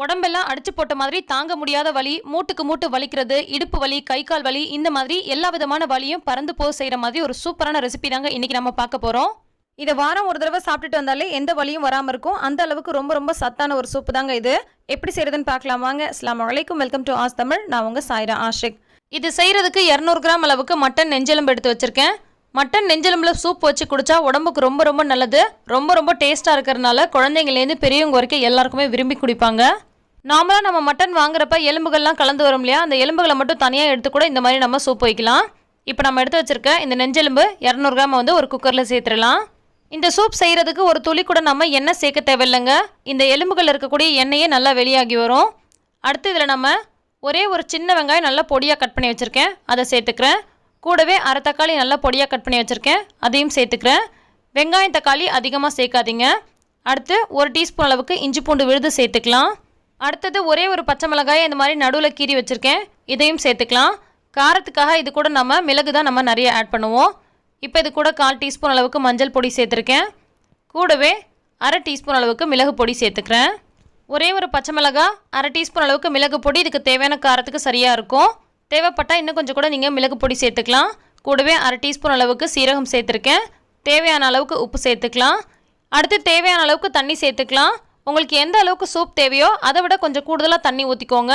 உடம்பெல்லாம் அடிச்சு போட்ட மாதிரி தாங்க முடியாத வலி மூட்டுக்கு மூட்டு வலிக்கிறது இடுப்பு வலி கை கால் வலி இந்த மாதிரி எல்லா விதமான வலியும் பறந்து போக செய்கிற மாதிரி ஒரு சூப்பரான ரெசிபி தாங்க இன்றைக்கி நம்ம பார்க்க போகிறோம் இதை வாரம் ஒரு தடவை சாப்பிட்டுட்டு வந்தாலே எந்த வலியும் வராமல் இருக்கும். அந்த அளவுக்கு ரொம்ப ரொம்ப சத்தான ஒரு சூப்பு தாங்க இது. எப்படி செய்யறதுன்னு பார்க்கலாம் வாங்க. அஸ்லாம் வலைக்கும் வெல்கம் டு ஆஸ் தமிழ் நான் உங்கள் சாய்ரா ஆஷிக். இது செய்கிறதுக்கு இரநூறு கிராம் அளவுக்கு மட்டன் நெஞ்செலும்பு எடுத்து வச்சுருக்கேன். மட்டன் நெஞ்செலும்புல சூப் வச்சு குடிச்சா உடம்புக்கு ரொம்ப ரொம்ப நல்லது. ரொம்ப ரொம்ப டேஸ்ட்டாக இருக்கிறதுனால குழந்தைங்கலேருந்து பெரியவங்க வரைக்கும் எல்லாருக்குமே விரும்பி குடிப்பாங்க. நார்மலாக நம்ம மட்டன் வாங்குறப்ப எலும்புகள்லாம் கலந்து வரும் இல்லையா? அந்த எலும்புகளை மட்டும் தனியாக எடுத்து கூட இந்த மாதிரி நம்ம சூப் வைக்கலாம். இப்போ நம்ம எடுத்து வச்சிருக்க இந்த நெஞ்செலும்பு இரநூறு கிராம் வந்து ஒரு குக்கரில் சேர்த்துடலாம். இந்த சூப் செய்கிறதுக்கு ஒரு துளி கூட நம்ம எண்ணெய் சேர்க்க தேவையில்லைங்க. இந்த எலும்புகள் இருக்கக்கூடிய எண்ணெயே நல்லா வெளியாகி வரும். அடுத்து இதில் நம்ம ஒரே ஒரு சின்ன வெங்காயம் நல்லா பொடியாக கட் பண்ணி வச்சுருக்கேன். அதை சேர்த்துக்கிறேன். கூடவே அரை தக்காளி நல்லா பொடியாக கட் பண்ணி வச்சுருக்கேன். அதையும் சேர்த்துக்கிறேன். வெங்காயம் தக்காளி அதிகமாக சேர்க்காதீங்க. அடுத்து ஒரு டீஸ்பூன் அளவுக்கு இஞ்சி பூண்டு விழுது சேர்த்துக்கலாம். அடுத்தது ஒரே ஒரு பச்சை மிளகாயை இந்த மாதிரி நடுவில் கீறி வச்சுருக்கேன். இதையும் சேர்த்துக்கலாம். காரத்துக்காக இது கூட நம்ம மிளகு தான் நம்ம நிறைய ஆட் பண்ணுவோம். இப்போ இது கூட கால் டீஸ்பூன் அளவுக்கு மஞ்சள் பொடி சேர்த்துருக்கேன். கூடவே அரை டீஸ்பூன் அளவுக்கு மிளகு பொடி சேர்த்துக்கிறேன். ஒரே ஒரு பச்சை மிளகா அரை டீஸ்பூன் அளவுக்கு மிளகு பொடி இதுக்கு தேவையான காரத்துக்கு சரியாக இருக்கும். தேவைப்பட்டால் இன்னும் கொஞ்சம் கூட நீங்கள் மிளகு பொடி சேர்த்துக்கலாம். கூடவே அரை டீஸ்பூன் அளவுக்கு சீரகம் சேர்த்துருக்கேன். தேவையான அளவுக்கு உப்பு சேர்த்துக்கலாம். அடுத்து தேவையான அளவுக்கு தண்ணி சேர்த்துக்கலாம். உங்களுக்கு எந்த அளவுக்கு சூப் தேவையோ அதை விட கொஞ்சம் கூடுதலாக தண்ணி ஊற்றிக்கோங்க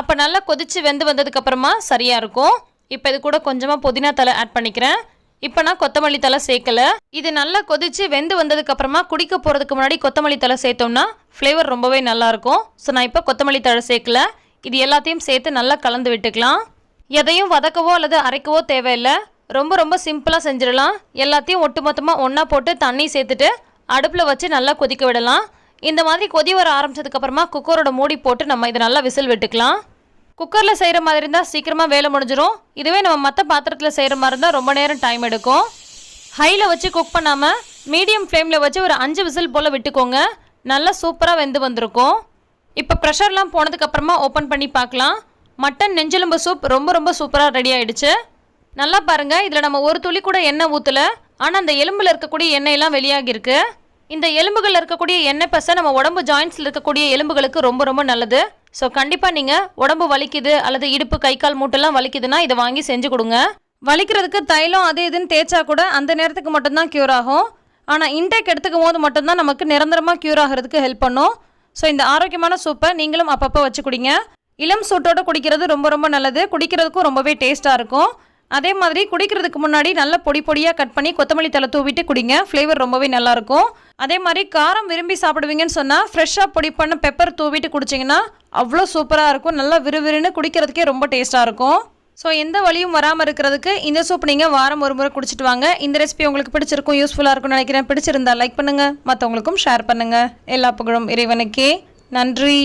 அப்போ நல்லா கொதித்து வெந்து வந்ததுக்கப்புறமா சரியாக இருக்கும். இப்போ இது கூட கொஞ்சமாக புதினா தலை ஆட் பண்ணிக்கிறேன். இப்போ நான் கொத்தமல்லி தலை சேர்க்கல. இது நல்லா கொதிச்சு வெந்து வந்ததுக்கப்புறமா குடிக்க போகிறதுக்கு முன்னாடி கொத்தமல்லி தலை சேர்த்தோம்னா ஃப்ளேவர் ரொம்பவே நல்லாயிருக்கும் ஸோ நான் இப்போ கொத்தமல்லி தழை சேர்க்கல. இது எல்லாத்தையும் சேர்த்து நல்லா கலந்து விட்டுக்கலாம். எதையும் வதக்கவோ அல்லது அரைக்கவோ தேவையில்லை. ரொம்ப ரொம்ப சிம்பிளாக செஞ்சிடலாம். எல்லாத்தையும் ஒட்டுமொத்தமாக ஒன்றா போட்டு தண்ணி சேர்த்துட்டு அடுப்பில் வச்சு நல்லா கொதிக்க விடலாம். இந்த மாதிரி கொதி வர ஆரம்பிச்சதுக்கப்புறமா குக்கரோட மூடி போட்டு நம்ம இதை நல்லா விசில் விட்டுக்கலாம். குக்கரில் செய்கிற மாதிரி இருந்தால் சீக்கிரமாக வேலை முடிஞ்சிடும் இதுவே நம்ம மற்ற பாத்திரத்தில் செய்கிற மாதிரி இருந்தால் ரொம்ப நேரம் டைம் எடுக்கும். ஹையில் வச்சு குக் பண்ணாமல் மீடியம் ஃப்ளேமில் வச்சு ஒரு அஞ்சு விசில் போல் விட்டுக்கோங்க. நல்லா சூப்பராக வெந்து வந்திருக்கும். இப்போ ப்ரெஷர்லாம் போனதுக்கப்புறமா ஓப்பன் பண்ணி பார்க்கலாம். மட்டன் நெஞ்செலும்பு சூப் ரொம்ப ரொம்ப சூப்பராக ரெடி ஆகிடுச்சு நல்லா பாருங்கள் இதில் நம்ம ஒரு துளி கூட எண்ணெய் ஊற்றல ஆனால் அந்த எலும்பில் இருக்கக்கூடிய எண்ணெயெல்லாம் வெளியாகிருக்கு இந்த எலும்புகளில் இருக்கக்கூடிய எண்ணெய் பசை நம்ம உடம்பு ஜாயின்ஸில் இருக்கக்கூடிய எலும்புகளுக்கு ரொம்ப ரொம்ப நல்லது. ஸோ கண்டிப்பாக நீங்கள் உடம்பு வலிக்குது அல்லது இடுப்பு கை கால் மூட்டெல்லாம் வலிக்குதுன்னா இதை வாங்கி செஞ்சு கொடுங்க. வலிக்கிறதுக்கு தைலம் அது இதுன்னு தேய்ச்சா கூட அந்த நேரத்துக்கு மட்டும்தான் க்யூர் ஆகும். ஆனால் இன்டேக் எடுத்துக்கும் போது மட்டும்தான் நமக்கு நிரந்தரமாக க்யூர் ஆகிறதுக்கு ஹெல்ப் பண்ணும். ஸோ இந்த ஆரோக்கியமான சூப்பை நீங்களும் அப்பப்போ வச்சு குடிங்க. இளம் சூட்டோட குடிக்கிறது ரொம்ப ரொம்ப நல்லது. குடிக்கிறதுக்கும் ரொம்பவே டேஸ்ட்டாக இருக்கும். அதே மாதிரி குடிக்கிறதுக்கு முன்னாடி நல்ல பொடி பொடியாக கட் பண்ணி கொத்தமல்லி தலை தூவிட்டு குடிங்க. ஃப்ளேவர் ரொம்பவே நல்லாயிருக்கும் அதே மாதிரி காரம் விரும்பி சாப்பிடுவீங்கன்னு சொன்னால் ஃப்ரெஷ்ஷாக பொடி பண்ண பெப்பர் தூவிட்டு குடிச்சிங்கன்னா அவ்வளோ சூப்பராக இருக்கும். நல்லா விறுவிறுன்னு குடிக்கிறதுக்கே ரொம்ப டேஸ்ட்டாக இருக்கும். ஸோ எந்த வழியும் வராமல் இருக்கிறதுக்கு இந்த சூப் நீங்கள் வாரம் ஒரு முறை குடிச்சிட்டு வாங்க. இந்த ரெசிபி உங்களுக்கு பிடிச்சிருக்கும் யூஸ்ஃபுல்லாக இருக்கும்னு நினைக்கிறேன். பிடிச்சிருந்தா லைக் பண்ணுங்கள் மற்றவங்களுக்கும் ஷேர் பண்ணுங்கள் எல்லா புகழும் இறைவனுக்கே. நன்றி.